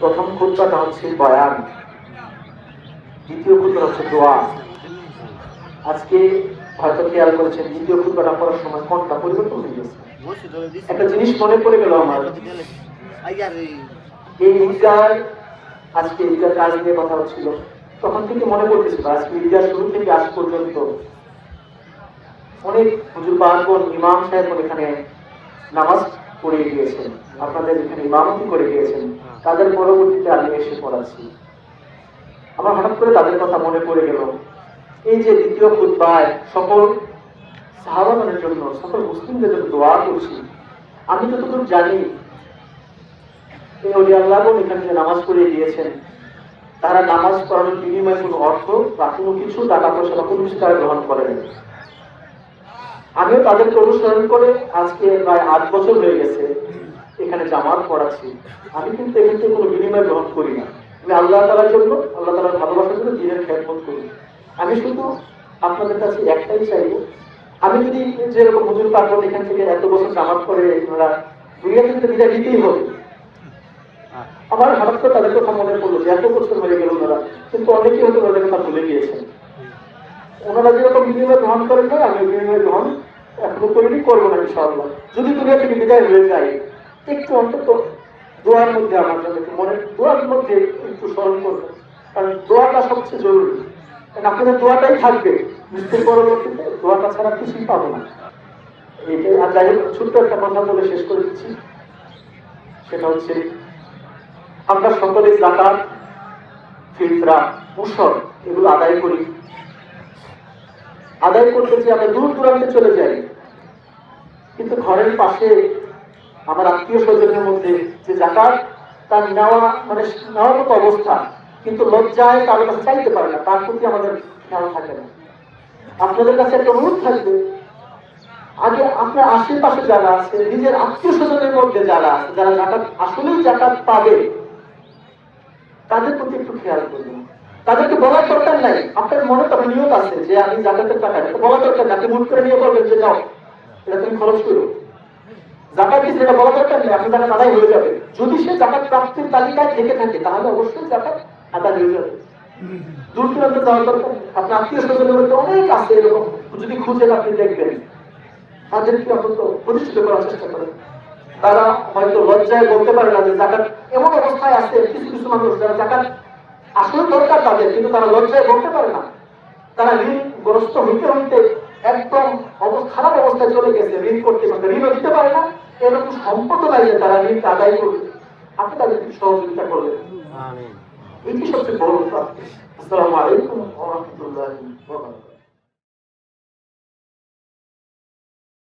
প্রথম খুদ্াটা হচ্ছে বয়ান। দ্বিতীয় খুদ্া হচ্ছে দোয়া আজকে হয়তো খেয়াল করেছেন, দ্বিতীয় খুদ্াটা পড়ার সময় কোনটা পরিবর্তন হয়ে গেছে? একটা জিনিস মনে পড়ে গেল আমার। এই ঈদগার, আজকে ঈদগার কাজ নিয়ে কথা হচ্ছিল। তখন থেকে মনে পড়তেছিল, আজকে ঈদগার শুরু থেকে আজ পর্যন্ত। অনেক হুজুর বাহন ইমাম সাহেব এখানে নামাজ পড়ে গিয়েছেন। আপনাদের এখানে ইমামতি করে গিয়েছেন। তাদের পরবর্তীতে আমি এসে পড়াচ্ছি। আমার হঠাৎ করে তাদের কথা মনে পড়ে গেল। এই যে দ্বিতীয় খুদ্বায় সকল সাহাবানের জন্য, সকল মুসলিমদের জন্য দোয়া করছি। আমি যতদূর জানি, এই অলি এখানে যে নামাজ পড়ে দিয়েছেন, তারা নামাজ পড়ানোর বিনিময়ে কোনো অর্থ বা কোনো কিছু টাকা পয়সা বা কোনো কিছু তারা গ্রহণ করেন আমিও তাদেরকে অনুসরণ করে আজকে প্রায় আট বছর হয়ে গেছে। এখানে জামাত পড়াচ্ছি। আমি কিন্তু থেকে কোনো বিনিময় গ্রহণ করি না। আমি আল্লাহ তালার জন্য, আল্লাহ তালার ভালোবাসার জন্য দিনের খেয়াল করি। আমি শুধু আপনাদের কাছে একটাই চাইব, আমি যদি যেরকম হুজুর পার্বণ এখান থেকে এত বছর জামাত করে ওনারা দুনিয়া থেকে বিদায় দিতেই হবে। আমার হঠাৎ করে তাদের কথা মনে পড়ল যে এত বছর হয়ে গেল ওনারা, কিন্তু অনেকেই হয়তো ওদের কথা ভুলে গিয়েছেন। ওনারা যেরকম বিনিময় গ্রহণ করেন না আমি বিনিময় গ্রহণ এখনও করিনি, করব না ইনশাআল্লাহ। যদি দুনিয়া থেকে বিদায় হয়ে যায় একটু অন্তত দোয়ার মধ্যে আমার জন্য মনে দোয়ার মধ্যে একটু স্মরণ করবেন কারণ দোয়াটা সবচেয়ে জরুরি। কারণ আপনাদের দোয়াটাই থাকবে। মৃত্যুর পরবর্তীতে দোয়াটা ছাড়া কিছুই পাবো না। এইটাই। আর যাই হোক, ছোট্ট একটা কথা বলে শেষ করে দিচ্ছি। সেটা হচ্ছে, আমরা সকলে জাকাত ফিতরা, মুসর এগুলো আদায় করি। আদায় করতে যে আমরা দূর দূরান্তে চলে যাই। কিন্তু ঘরের পাশে আমার আত্মীয় স্বজনের মধ্যে যে জাকাত, তার নেওয়া মানে নেওয়ার মতো অবস্থা, কিন্তু লজ্জায় কারোর কাছে চাইতে পারে না, তার প্রতি আমাদের খেয়াল থাকে না। আপনাদের কাছে একটা অনুরোধ থাকবে, আগে আপনার আশেপাশে যারা আছে, নিজের আত্মীয় স্বজনের মধ্যে যারা আছে, যারা জাকাত, আসলেই জাকাত পাবে, তাদের প্রতি একটু খেয়াল করবেন তাদেরকে বলার দরকার নাই, আপনার মনে তো নিয়ত আছে যে আমি জাকাতের টাকা বলার দরকার না, আপনি করে নিয়ে বলবেন যে নাও এটা তুমি খরচ করো। জাকাত বলা দরকার নেই আপনি আদায় হয়ে যাবে। যদি সে জাকাত প্রাপ্তির তালিকায় থেকে থাকে, তাহলে অবশ্যই জাকাত আদায় হয়ে যাবে। দূর যাওয়ার দরকার আত্মীয় স্বজনের মধ্যে অনেক আছে এরকম। যদি আপনি দেখবেন। তাদেরকে অন্তত প্রতিষ্ঠিত করার চেষ্টা করেন। তারা হয়তো লজ্জায় বলতে পারে না যে জাকাত এমন অবস্থায় আছে, কিছু কিছু মানুষ যারা জাকাত আসলে দরকার তাদের, কিন্তু তারা লজ্জায় বলতে পারে না। তারা ঋণগ্রস্ত হইতে হইতে একদম খারাপ অবস্থায় চলে গেছে, ঋণ করতে পারবে ঋণও দিতে পারে না। এরকম সম্পদ নাই যে তারা ঋণ আদায় করবে। আপনি তাদেরকে সহযোগিতা করবেন এটি সবচেয়ে বড় প্রাপ্তি। আসসালামু আলাইকুম রাহমাতুল্লাহি